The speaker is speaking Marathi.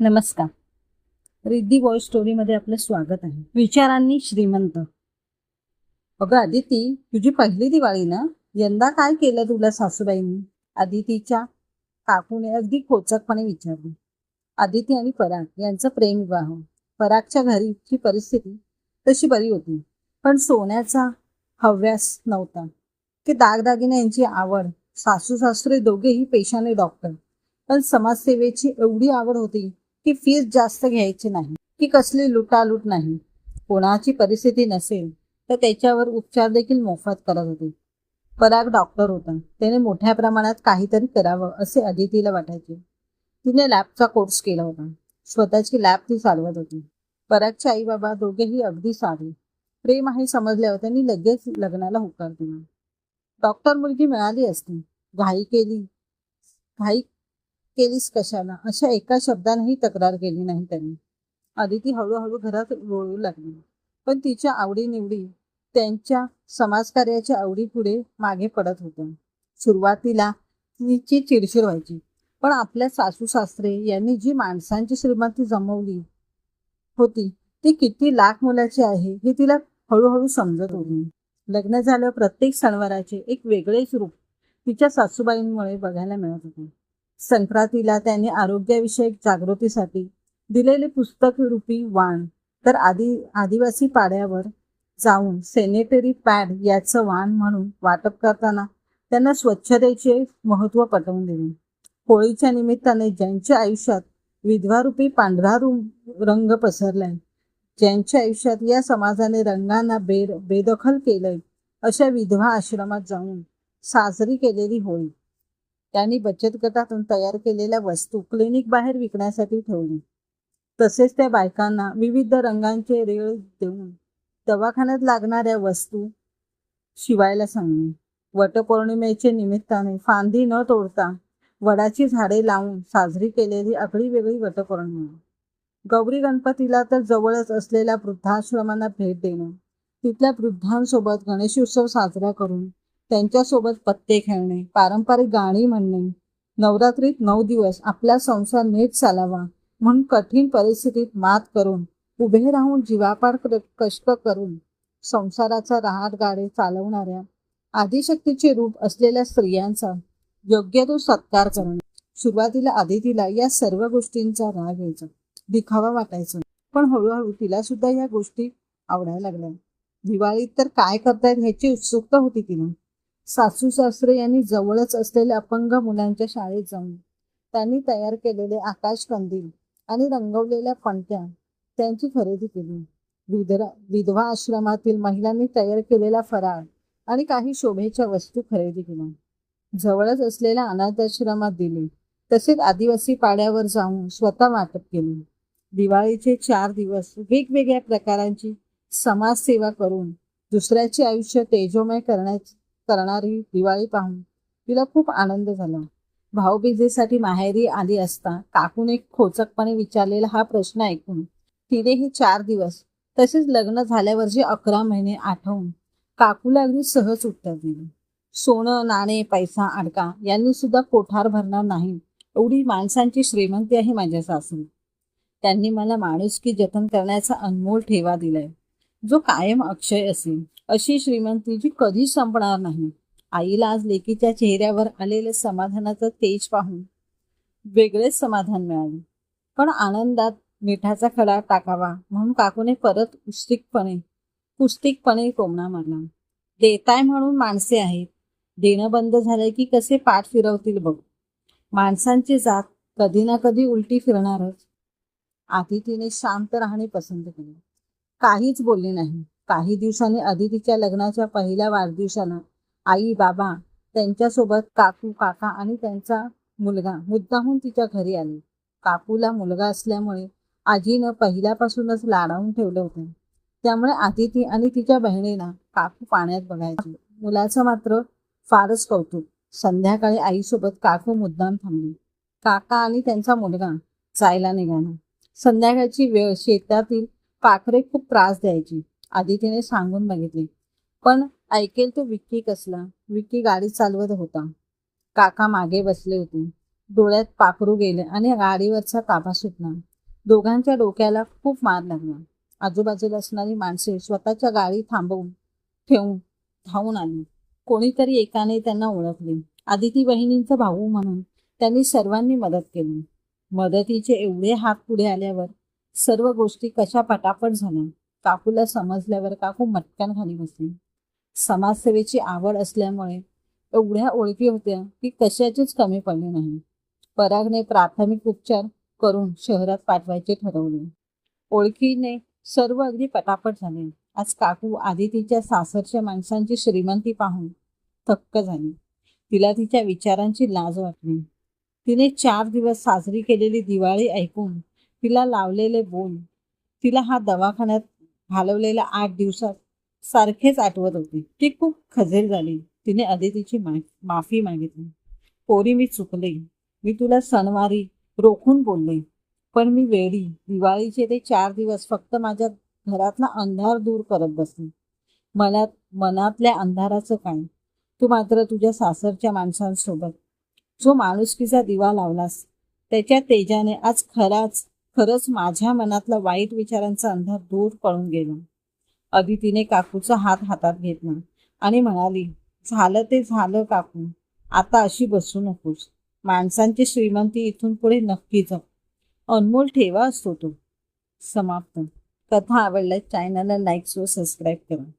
नमस्कार. रिद्धी वॉइस स्टोरीमध्ये आपलं स्वागत आहे. विचारांनी श्रीमंत. अगं आदिती तुझी पहिली दिवाळी ना? यंदा काय केलं तुला सासूबाईंनी? आदितीच्या काकूने अगदी खोचकपणे विचारले. आदिती आणि पराग यांचं प्रेम विवाह. परागच्या घरीची परिस्थिती तशी बरी होती. पण सोन्याचा हव्यास नव्हता. की दागदागिने यांची आवड सासू सासरे दोघेही पेशाने डॉक्टर पण समाजसेवेची एवढी आवड होती की फीस जास्त घ्यायची नाही की कसली लुटालूट नाही. कोणाची परिस्थिती नसेल तर त्याच्यावर उपचार देखील मोफत करत होते. पराग डॉक्टर होता. त्याने मोठ्या प्रमाणात काहीतरी करावं असे अदितीला वाटायचे. तिने लॅबचा कोर्स केला होता. स्वतःची लॅब ती चालवत होती. परागचे आई बाबा दोघेही अगदी साधे. प्रेम आहे समजल्यावर त्यांनी लगेच लग्नाला होकार दिला. डॉक्टर मुलगी मिळाली असती. घाई केली. घाई केलीस कशाला? अशा एका शब्दानेही तक्रार केली नाही त्यांनी. आदिती हळूहळू घरात रोळू लागली. पण तिच्या आवडीनिवडी त्यांच्या समाजकार्याच्या आवडीपुढे मागे पडत होत्या. सुरुवातीला तिची चिडचिड व्हायची. पण आपल्या सासू सासरे यांनी जी माणसांची श्रीमंती जमवली होती ती किती लाख मुलाची आहे हे तिला हळूहळू समजत होती. लग्न झाल्यावर प्रत्येक सणवाराचे एक वेगळेच रूप तिच्या सासूबाईंमुळे बघायला मिळत होते. संक्रांतीला त्यांनी आरोग्याविषयक जागृतीसाठी दिलेले पुस्तक रूपी वाण. तर आदि आदिवासी पाड्यावर जाऊन सेनेटरी पॅड याचं वाण म्हणून वाटप करताना त्यांना स्वच्छतेचे महत्त्व पटवून दिले. होळीच्या निमित्ताने ज्यांच्या आयुष्यात विधवारूपी पांढरा रु- रंग पसरलाय ज्यांच्या आयुष्यात या समाजाने रंगांना बेर बेदखल केलंय अशा विधवा आश्रमात जाऊन साजरी केलेली होळी. त्यांनी बचत गटातून तयार केलेल्या वस्तू क्लिनिक बाहेर विकण्यासाठी ठेवली. तसेच त्या बायकांना विविध रंगांचे रेळ देऊन दवाखान्यात लागणाऱ्या वस्तू शिवायला सांगली. वटपौर्णिमेच्या निमित्ताने फांदी न तोडता वडाची झाडे लावून साजरी केलेली आगळी वेगळी वटपौर्णिमा. गौरी गणपतीला तर जवळच असलेल्या वृद्धाश्रमांना भेट देणं तिथल्या वृद्धांसोबत गणेशोत्सव साजरा करून त्यांच्यासोबत पत्ते खेळणे पारंपरिक गाणी म्हणणे नवरात्रीत नऊ दिवस आपला संसार नीट चालावा म्हणून कठीण परिस्थितीत मात करून उभे राहून जीवापाड कष्ट करून संसाराचा राहत गाडे चालवणाऱ्या आदिशक्तीचे रूप असलेल्या स्त्रियांचा योग्य तो सत्कार करणे. सुरुवातीला आदितीला या सर्व गोष्टींचा राग यायचा दिखावा वाटायचा पण हळूहळू तिला सुद्धा या गोष्टी आवडायला लागल्या. दिवाळीत तर काय करतायत ह्याची उत्सुकता होती तिला. सासू सासरे यांनी जवळच असलेल्या अपंग मुलांच्या शाळेत जाऊन त्यांनी तयार केलेले आकाश कंदील आणि रंगवलेल्या पणत्या त्यांची खरेदी केली. विधरा विधवा आश्रमातील महिलांनी तयार केलेला फराळ आणि काही शोभेच्या वस्तू खरेदी केल्या. जवळच असलेल्या अनाथाश्रमात दिले. तसेच आदिवासी पाड्यावर जाऊन स्वतः वाटप केले. दिवाळीचे चार दिवस वेगवेगळ्या प्रकारांची समाजसेवा करून दुसऱ्याचे आयुष्य तेजोमय करण्याची करणारी दिवाळी पाहून तिला खूप आनंद झाला. भाऊबीजेसाठी माहेरी आली असता काकूने खोचकपणे विचारलेला हा प्रश्न ऐकून तिनेही चार दिवस तसेच लग्न झाल्यावरचे अकरा महिने आठवून काकूला अगदी सहज उत्तर दिले. सोनं नाणे पैसा अडका यांनी सुद्धा कोठार भरणार नाही एवढी माणसांची श्रीमंती आहे माझ्या सासू. त्यांनी मला माणुसकी जतन करण्याचा अनमोल ठेवा दिलाय. जो कायम अक्षय असेल अशी श्रीमंती जी कधीच संपणार नाही. आईला आज लेकीच्या चेहऱ्यावर आलेले समाधानाचं तेज पाहून वेगळेच समाधान मिळाले. पण आनंदात मिठाचा खडा टाकावा म्हणून काकूने परत उस्तिकपणे पुस्तिकपणे कोमणा मारला. देताय म्हणून माणसे आहेत. देणं बंद झालंय की कसे पाठ फिरवतील बघ. माणसांची जात कधी ना कधी उलटी फिरणारच. आधी तिने शांत राहणे पसंत केले. काहीच बोलली नाही. काही दिवसांनी अदितीच्या लग्नाच्या पहिल्या वाढदिवसाला आई बाबा त्यांच्यासोबत काकू काका आणि त्यांचा मुलगा मुद्दाहून तिच्या घरी आले. काकूला मुलगा असल्यामुळे आजीनं पहिल्यापासूनच लाडावून ठेवलं होतं. त्यामुळे आदिती आणि तिच्या बहिणीला काकू पाण्यात बघायची. मुलाचं मात्र फारच कौतुक. संध्याकाळी आईसोबत काकू मुद्दाम थांबली. काका आणि त्यांचा मुलगा जायला निघाला. संध्याकाळची वेळ शेतातील पाखरे खूप त्रास द्यायची. आदितीने सांगून बघितले. पण ऐकेल तो विक्की कसला? विक्की गाडी चालवत होता. काका मागे बसले होते. डोळ्यात पाखरू गेले आणि गाडीवरचा ताबा सुटला. दोघांच्या डोक्याला खूप मार लागला. आजूबाजूला असणारी माणसे स्वतःच्या गाडी थांबवून ठेवून धावून आली. कोणीतरी एकाने त्यांना ओळखले. आदिती बहिणींचा भाऊ म्हणून त्यांनी सर्वांनी मदत केली. मदतीचे एवढे हात पुढे आल्यावर सर्व गोष्टी कशा पटापट झाल्या? काकूला समजल्यावर काकू मटकन खाली बसली. समाजसेवेची आवड असल्यामुळे एवढ्या ओळखी होत्या की कशाचीच कमी पडली नाही. परागने प्राथमिक उपचार करून शहरात पाठवायचे ठरवले. ओळखीने सर्व अगदी पटापट झाले. आज काकू आदितीच्या सासरच्या माणसांची श्रीमंती पाहून थक्क झाली. तिला तिच्या विचारांची लाज वाटली. तिने चार दिवस साजरी केलेली दिवाळी ऐकून तिला लावलेले बोल तिला हा दवाखान्यात घालवलेल्या आठ दिवसात सारखेच आठवत होते. ती खूप खजेल झाली. तिने अदितीची मा माफी मागितली. पोरी मी चुकले. मी तुला सणवारी रोखून बोलले. पण मी वेळी दिवाळीचे ते चार दिवस फक्त माझ्या घरातला अंधार दूर करत बसले. मनात मनातल्या अंधाराचं काय? तू मात्र तुझ्या सासरच्या माणसांसोबत जो माणुसकीचा दिवा लावलास त्याच्या तेजाने आज खराच खरंच माझ्या मनातला वाईट विचारांचा अंधार दूर पळून गेला. अदितीने काकूचा हात हातात घेतला आणि म्हणाली झालं ते झालं काकू आता अशी बसू नकोस. माणसांची श्रीमंती इथून पुढे नक्कीच अनमोल ठेवा असतो तो. समाप्त. कथा आवडल्यास चॅनलला लाईक्स व सबस्क्राईब करा.